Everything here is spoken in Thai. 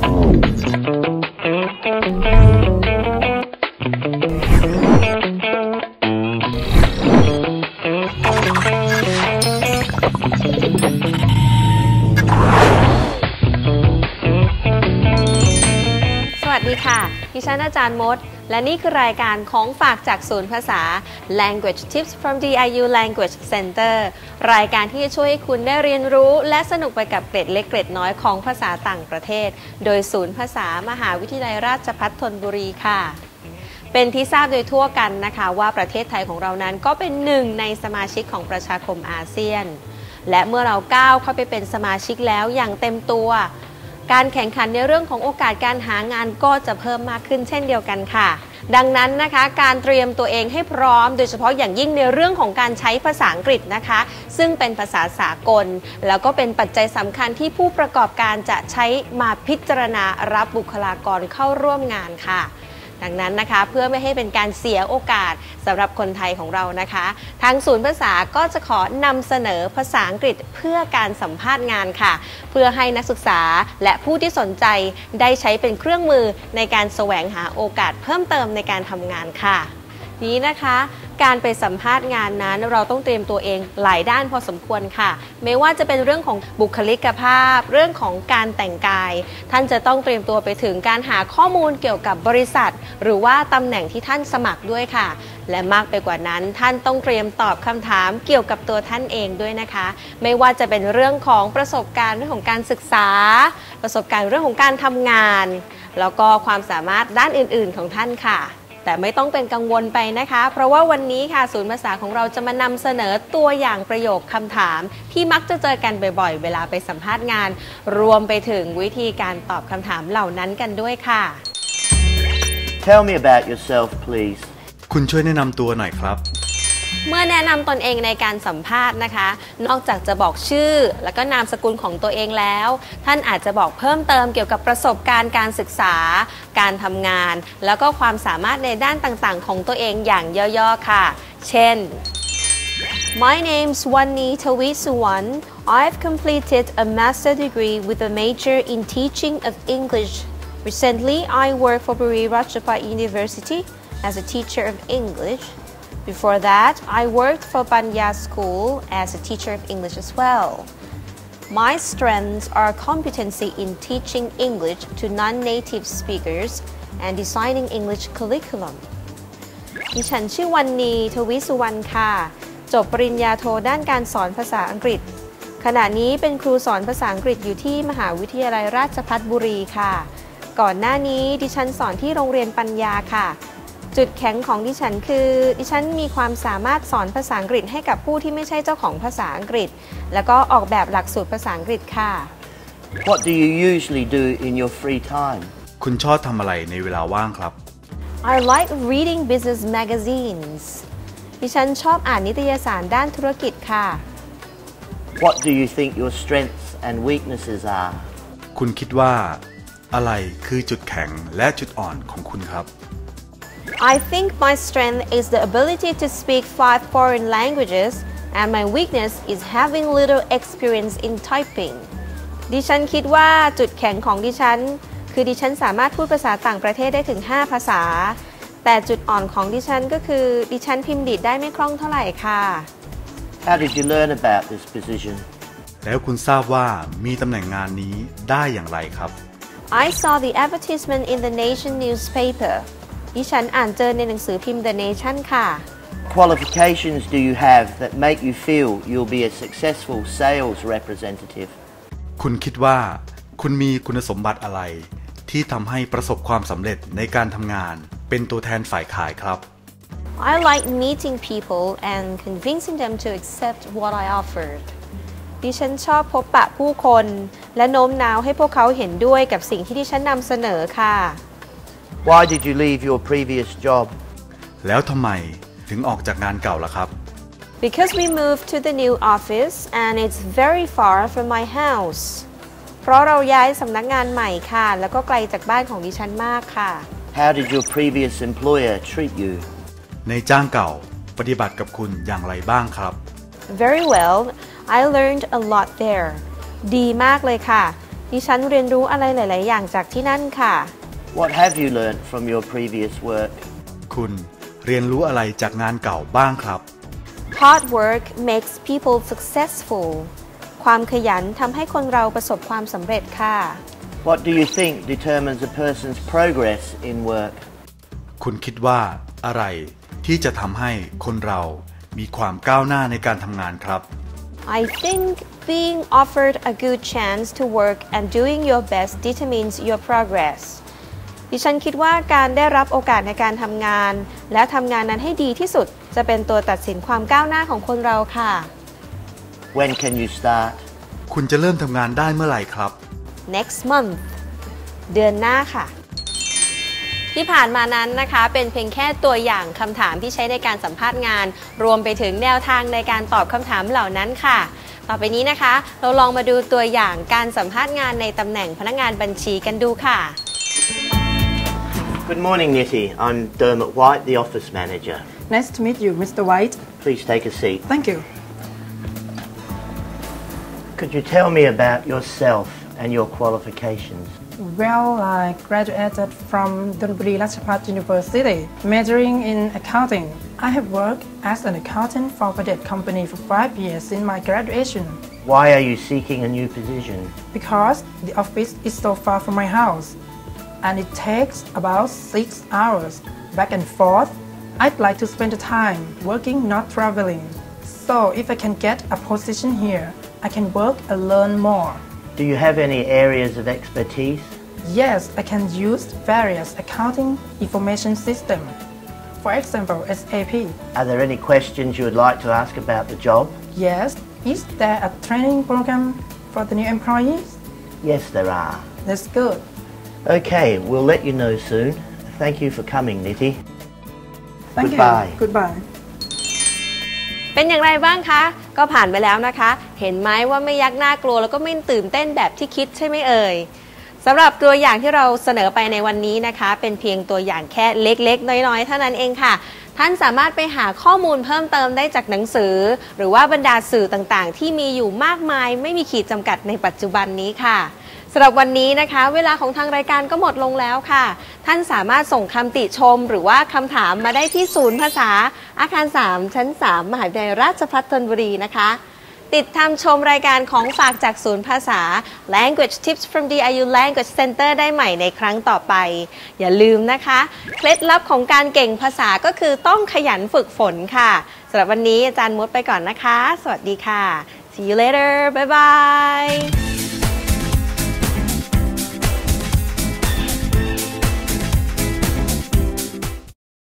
สวัสดีค่ะ ดิฉันอาจารย์มด และนี่คือรายการของฝากจากศูนย์ภาษา Language Tips from DIU Language Center รายการที่จะช่วยให้คุณได้เรียนรู้ และสนุกไปกับเกร็ดเล็กเกร็ดน้อยของภาษาต่างประเทศ โดยศูนย์ภาษามหาวิทยาลัยราชภัฏธนบุรีค่ะเป็นที่ทราบโดยทั่วกันนะคะว่าประเทศไทยของเรานั้นก็เป็นหนึ่งในสมาชิกของประชาคมอาเซียน และเมื่อเราก้าวเข้าไปเป็นสมาชิกแล้วอย่างเต็มตัว การแข่งขันในเรื่องของโอกาสการหางานก็จะเพิ่มมากขึ้นเช่นเดียวกันค่ะ ดังนั้นนะคะการเตรียมตัวเองให้พร้อม โดยเฉพาะอย่างยิ่งในเรื่องของการใช้ภาษาอังกฤษนะคะ ซึ่งเป็นภาษาสากล แล้วก็เป็นปัจจัยสำคัญที่ผู้ประกอบการจะใช้มาพิจารณารับบุคลากรเข้าร่วมงานค่ะ ดังนั้นนะคะ เพื่อไม่ให้เป็นการเสียโอกาสสำหรับคนไทยของเรานะคะ ทางศูนย์ภาษาก็จะขอนำเสนอภาษาอังกฤษเพื่อการสัมภาษณ์งานค่ะ เพื่อให้นักศึกษาและผู้ที่สนใจได้ใช้เป็นเครื่องมือในการแสวงหาโอกาสเพิ่มเติมในการทำงานค่ะ นี้นะคะ การไปสัมภาษณ์งานนั้น เราต้องเตรียมตัวเองหลายด้านพอสมควรค่ะ ไม่ว่าจะเป็นเรื่องของบุคลิกภาพ เรื่องของการแต่งกาย ท่านจะต้องเตรียมตัวไปถึงการหาข้อมูลเกี่ยวกับบริษัท หรือว่าตำแหน่งที่ท่านสมัครด้วยค่ะ และมากไปกว่านั้น ท่านต้องเตรียมตอบคำถามเกี่ยวกับตัวท่านเองด้วยนะคะ ไม่ว่าจะเป็นเรื่องของประสบการณ์เรื่องของการศึกษา ประสบการณ์เรื่องของการทำงาน แล้วก็ความสามารถด้านอื่น ๆ ของท่านค่ะ แต่ไม่ต้องเป็นกังวลไปนะคะ เพราะว่าวันนี้ค่ะศูนย์ภาษาของเราจะมานำเสนอตัวอย่างประโยคคำถาม ที่มักจะเจอกันบ่อยๆ เวลาไปสัมภาษณ์งาน รวมไปถึงวิธีการตอบคำถามเหล่านั้นกันด้วยค่ะ Tell me about yourself, please. คุณช่วยแนะนำตัวหน่อยครับ เมื่อแนะนำตนเองในการสัมภาษณ์นะคะ นอกจากจะบอกชื่อ แล้วก็นามสกุลของตัวเองแล้ว ท่านอาจจะบอกเพิ่มเติมเกี่ยวกับประสบการณ์การศึกษา การทำงาน แล้วก็ความสามารถในด้านต่างๆ ของตัวเองอย่างย่อๆค่ะ เช่น My name's Wani Tawisuwan. I've completed a master degree with a major in teaching of English. Recently, I work for Buri Ratchapat University as a teacher of English. Before that, I worked for Banya School as a teacher of English as well. My strengths are competency in teaching English to non-native speakers and designing English curriculum. ดิฉันชื่อวันนีทวิสุวรรณค่ะ จบปริญญาโทด้านการสอนภาษาอังกฤษ ขณะนี้เป็นครูสอนภาษาอังกฤษอยู่ที่มหาวิทยาลัยราชภัฏบุรีค่ะ ก่อนหน้านี้ดิฉันสอนที่โรงเรียนปัญญาค่ะ จุดแข็งของดิฉันคือ ดิฉันมีความสามารถสอนภาษาอังกฤษให้กับผู้ที่ไม่ใช่เจ้าของภาษาอังกฤษ แล้วก็ออกแบบหลักสูตรภาษาอังกฤษค่ะ What do you usually do in your free time? คุณชอบทำอะไรในเวลาว่างครับ I like reading business magazines ดิฉันชอบอ่านนิตยสารด้านธุรกิจค่ะ What do you think your strengths and weaknesses are? คุณคิดว่า อะไรคือจุดแข็งและจุดอ่อนของคุณครับ I think my strength is the ability to speak five foreign languages and my weakness is having little experience in typing ดิฉันคิดว่าจุดแข็งของดิฉัน คือดิฉันสามารถพูดภาษาต่างประเทศได้ถึง 5 ภาษา แต่จุดอ่อนของดิฉันก็คือดิฉันพิมพ์ดีดได้ไม่คล่องเท่าไหร่ค่ะ How did you learn about this position? แล้วคุณทราบว่ามีตำแหน่งงานนี้ได้อย่างไรครับ I saw the advertisement in the Nation newspaper ดิฉันอ่านเจอในหนังสือพิมพ์ The Nation ค่ะ Qualifications do you have that make you feel you'll be a successful sales representative? คุณคิดว่า คุณมีคุณสมบัติอะไร ที่ทำให้ประสบความสำเร็จในการทำงาน เป็นตัวแทนฝ่ายขายครับ I like meeting people and convincing them to accept what I offered ดิฉันชอบพบปะผู้คน และโน้มน้าวให้พวกเขาเห็นด้วยกับสิ่งที่ดิฉันนำเสนอค่ะ Why did you leave your previous job? แล้วทำไมถึงออกจากงานเก่าล่ะครับ Because we moved to the new office and it's very far from my house เพราะเราย้ายสำนักงานใหม่ค่ะ แล้วก็ไกลจากบ้านของดิฉันมากค่ะ How did your previous employer treat you? ในจ้างเก่าปฏิบัติกับคุณอย่างไรบ้างครับ Very well I learned a lot there ดีมากเลยค่ะ ดิฉันเรียนรู้อะไรหลาย ๆ อย่างจากที่นั่นค่ะ What have you learnt from your previous work? คุณเรียนรู้อะไรจากงานเก่าบ้างครับ Hard work makes people successful ความขยันทำให้คนเราประสบความสำเร็จค่ะ What do you think determines a person's progress in work? คุณคิดว่าอะไรที่จะทำให้คนเรามีความก้าวหน้าในการทำงานครับ I think being offered a good chance to work and doing your best determines your progress ดิฉันคิดว่าการได้รับโอกาสในการทำงาน และทำงานนั้นให้ดีที่สุด จะเป็นตัวตัดสินความก้าวหน้าของคนเราค่ะ When can you start? คุณจะเริ่มทำงานได้เมื่อไหร่ครับ next month เดือนหน้าค่ะ ที่ผ่านมานั้นนะคะ เป็นเพียงแค่ตัวอย่างคำถามที่ใช้ในการสัมภาษณ์งาน รวมไปถึงแนวทางในการตอบคำถามเหล่านั้นค่ะต่อไปนี้นะคะ เราลองมาดูตัวอย่างการสัมภาษณ์งานในตำแหน่งพนักงานบัญชีกันดูค่ะ Good morning, Nitty. I'm Dermot White, the office manager. Nice to meet you, Mr. White. Please take a seat. Thank you. Could you tell me about yourself and your qualifications? Well, I graduated from Donburi Ratchapat University, majoring in accounting. I have worked as an accountant for Cadet Company for five years in my graduation Why are you seeking a new position? because the office is so far from my house and it takes about six hours back and forth. I'd like to spend the time working, not traveling. So if I can get a position here, I can work and learn more. Do you have any areas of expertise? Yes, I can use various accounting information systems. For example, SAP. Are there any questions you would like to ask about the job? Yes, is there a training program for the new employees? Yes, there are. That's good. Okay, we'll let you know soon. Thank you for coming, Nitty. Thank Goodbye. you. Goodbye. เป็นอย่างไรบ้างคะ ก็ผ่านไปแล้วนะคะ เห็นไหมว่าไม่ยักหน้ากลัวแล้วก็ไม่ตื่นเต้นแบบที่คิดใช่ไหมเอ่ยสำหรับตัวอย่างที่เราเสนอไปในวันนี้นะคะ เป็นเพียงตัวอย่างแค่เล็กๆ น้อยๆ เท่านั้นเองค่ะ ท่านสามารถไปหาข้อมูลเพิ่มเติมได้จากหนังสือ หรือว่าบรรดาสื่อต่างๆ ที่มีอยู่มากมาย ไม่มีขีดจำกัดในปัจจุบันนี้ค่ะ สำหรับวันนี้นะคะ เวลาของทางรายการก็หมดลงแล้วค่ะ ท่านสามารถส่งคำติชม หรือว่าคำถามมาได้ที่ศูนย์ภาษา อาคาร 3 ชั้น 3 มหาวิทยาลัยราชภัฏธนบุรีนะคะ ติดตามชมรายการของฝากจากศูนย์ภาษา Language Tips from DIU Language Center ได้ใหม่ในครั้งต่อไป อย่าลืมนะคะ เคล็ดลับของการเก่งภาษาก็คือต้องขยันฝึกฝนค่ะสำหรับวันนี้อาจารย์มดไปก่อนนะคะ สวัสดีค่ะ See you later bye bye